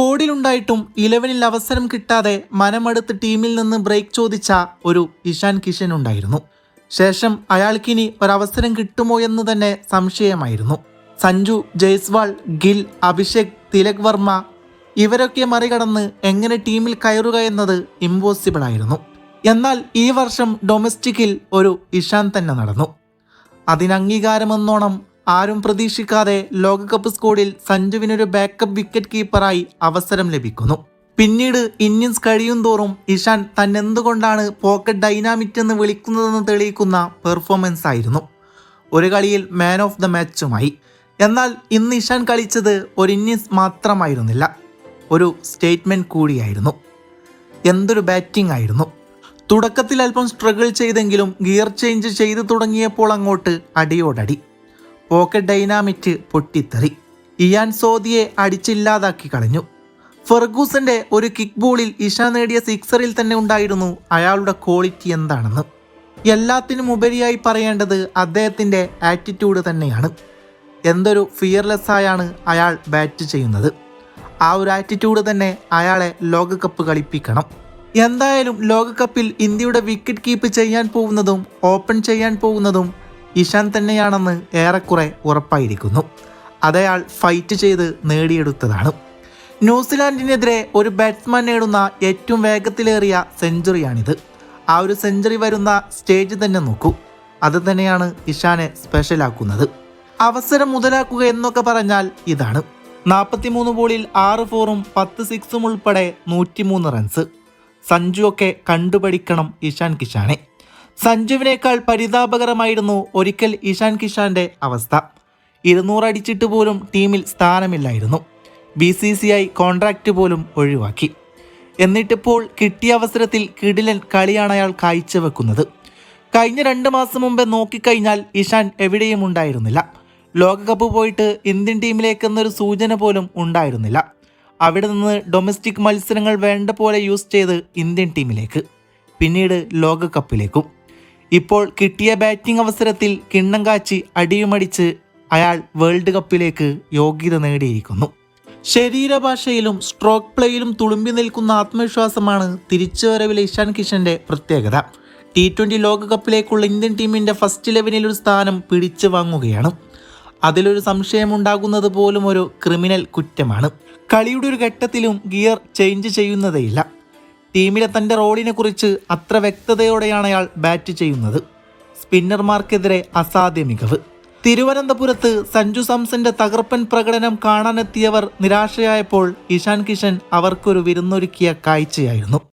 സ്കോഡിലുണ്ടായിട്ടും ഇലവനിൽ അവസരം കിട്ടാതെ മനമടുത്ത് ടീമിൽ നിന്ന് ബ്രേക്ക് ചോദിച്ച ഒരു ഇഷാൻ കിഷൻ ഉണ്ടായിരുന്നു. ശേഷം അയാൾക്കിനി ഒരവസരം കിട്ടുമോ എന്ന് തന്നെ സംശയമായിരുന്നു. സഞ്ജു ജയ്സ്വാൾ ഗിൽ അഭിഷേക് തിലക് വർമ്മ ഇവരൊക്കെ മറികടന്ന് എങ്ങനെ ടീമിൽ കയറുക എന്നത് ഇമ്പോസിബിൾ ആയിരുന്നു. എന്നാൽ ഈ വർഷം ഡൊമസ്റ്റിക്കിൽ ഒരു ഇഷാൻ തന്നെ നടന്നു. അതിനംഗീകാരമെന്നോണം ആരും പ്രതീക്ഷിക്കാതെ ലോകകപ്പ് സ്കോഡിൽ സഞ്ജുവിനൊരു ബാക്കപ്പ് വിക്കറ്റ് കീപ്പറായി അവസരം ലഭിക്കുന്നു. പിന്നീട് ഇന്നിങ്സ് കഴിയുന്തോറും ഇഷാൻ തന്നെന്തുകൊണ്ടാണ് പോക്കറ്റ് ഡൈനാമിറ്റ് എന്ന് വിളിക്കുന്നതെന്ന് തെളിയിക്കുന്ന പെർഫോമൻസ് ആയിരുന്നു. ഒരു കളിയിൽ മാൻ ഓഫ് ദ മാച്ചുമായി എന്നാൽ ഇന്ന് ഇഷാൻ കളിച്ചത് ഒരു ഇന്നിങ്സ് മാത്രമായിരുന്നില്ല. ഒരു സ്റ്റേറ്റ്മെന്റ് കൂടിയായിരുന്നു. എന്തൊരു ബാറ്റിംഗ് ആയിരുന്നു. തുടക്കത്തിൽ അല്പം സ്ട്രഗിൾ ചെയ്തെങ്കിലും ഗിയർ ചേഞ്ച് ചെയ്തു തുടങ്ങിയപ്പോൾ അങ്ങോട്ട് അടിയോടടി. പോക്കറ്റ് ഡൈനാമിറ്റ് പൊട്ടിത്തെറി. ഇയാൻ സോദിയെ അടിച്ചില്ലാതാക്കി കളഞ്ഞു. ഫെർഗൂസന്റെ ഒരു കിക്ക് ബോളിൽ ഇഷ നേടിയ സിക്സറിൽ തന്നെ ഉണ്ടായിരുന്നു അയാളുടെ ക്വാളിറ്റി എന്താണെന്ന്. എല്ലാത്തിനും ഉപരിയായി പറയേണ്ടത് അദ്ദേഹത്തിന്റെ ആറ്റിറ്റ്യൂഡ് തന്നെയാണ്. എന്തൊരു ഫിയർലെസ് ആയാണ് അയാൾ ബാറ്റ് ചെയ്യുന്നത്. ആ ഒരു ആറ്റിറ്റ്യൂഡ് തന്നെ അയാളെ ലോകകപ്പ് കളിപ്പിക്കണം. എന്തായാലും ലോകകപ്പിൽ ഇന്ത്യയുടെ വിക്കറ്റ് കീപ്പ് ചെയ്യാൻ പോകുന്നതും ഓപ്പൺ ചെയ്യാൻ പോകുന്നതും ഇഷാൻ തന്നെയാണെന്ന് ഏറെക്കുറെ ഉറപ്പായിരിക്കുന്നു. അതയാൾ ഫൈറ്റ് ചെയ്ത് നേടിയെടുത്തതാണ്. ന്യൂസിലാൻഡിനെതിരെ ഒരു ബാറ്റ്സ്മാൻ നേടുന്ന ഏറ്റവും വേഗത്തിലേറിയ സെഞ്ചുറിയാണിത് ആ ഒരു സെഞ്ചുറി വരുന്ന സ്റ്റേജ് തന്നെ നോക്കൂ. അത് തന്നെയാണ് ഇഷാനെ സ്പെഷ്യലാക്കുന്നത് അവസരം മുതലാക്കുക എന്നൊക്കെ പറഞ്ഞാൽ ഇതാണ്. നാൽപ്പത്തിമൂന്ന് ബോളിൽ ആറ് ഫോറും പത്ത് സിക്സും ഉൾപ്പെടെ നൂറ്റിമൂന്ന് റൺസ് സഞ്ജു ഒക്കെ കണ്ടുപഠിക്കണം ഇഷാൻ കിഷാനെ. സഞ്ജുവിനേക്കാൾ പരിതാപകരമായിരുന്നു ഒരിക്കൽ ഇഷാൻ കിഷാന്റെ അവസ്ഥ. ഇരുന്നൂറടിച്ചിട്ട് പോലും ടീമിൽ സ്ഥാനമില്ലായിരുന്നു. B C C I contract പോലും ഒഴിവാക്കി. എന്നിട്ടിപ്പോൾ കിട്ടിയ അവസരത്തിൽ കിടിലൻ കളിയാണ് അയാൾ കാഴ്ചവെക്കുന്നത്. കഴിഞ്ഞ രണ്ട് മാസം മുമ്പേ നോക്കിക്കഴിഞ്ഞാൽ ഇഷാൻ എവിടെയും ഉണ്ടായിരുന്നില്ല. ലോകകപ്പ് പോയിട്ട് ഇന്ത്യൻ ടീമിലേക്കെന്നൊരു സൂചന പോലും ഉണ്ടായിരുന്നില്ല. അവിടെ നിന്ന് ഡൊമസ്റ്റിക് മത്സരങ്ങൾ വേണ്ട പോലെ യൂസ് ചെയ്ത് ഇന്ത്യൻ ടീമിലേക്ക്. പിന്നീട് ലോകകപ്പിലേക്കും. ഇപ്പോൾ കിട്ടിയ ബാറ്റിംഗ് അവസരത്തിൽ കിണ്ണം കാച്ചി അടിയുമടിച്ച് അയാൾ വേൾഡ് കപ്പിലേക്ക് യോഗ്യത നേടിയിരിക്കുന്നു. ശരീരഭാഷയിലും സ്ട്രോക്ക് പ്ലേയിലും തുളുമ്പി നിൽക്കുന്ന ആത്മവിശ്വാസമാണ് തിരിച്ചുവരവിലെ ഇഷാൻ കിഷന്റെ പ്രത്യേകത. ടി ട്വന്റി ലോകകപ്പിലേക്കുള്ള ഇന്ത്യൻ ടീമിന്റെ ഫസ്റ്റ് ഇലവനിൽ ഒരു സ്ഥാനം പിടിച്ചു വാങ്ങുകയാണ്. അതിലൊരു സംശയമുണ്ടാകുന്നത് പോലും ഒരു ക്രിമിനൽ കുറ്റമാണ്. കളിയുടെ ഒരു ഘട്ടത്തിലും ഗിയർ ചേഞ്ച് ചെയ്യുന്നതേയില്ല. ടീമിലെ തന്റെ റോളിനെ കുറിച്ച് അത്ര വ്യക്തതയോടെയാണ് അയാൾ ബാറ്റ് ചെയ്യുന്നത്. സ്പിന്നർമാർക്കെതിരെ അസാധ്യ മികവ്. തിരുവനന്തപുരത്ത് സഞ്ജു സാംസന്റെ തകർപ്പൻ പ്രകടനം കാണാനെത്തിയവർ നിരാശയായപ്പോൾ ഇഷാൻ കിഷൻ അവർക്കൊരു വിരുന്നൊരുക്കിയ കാഴ്ചയായിരുന്നു.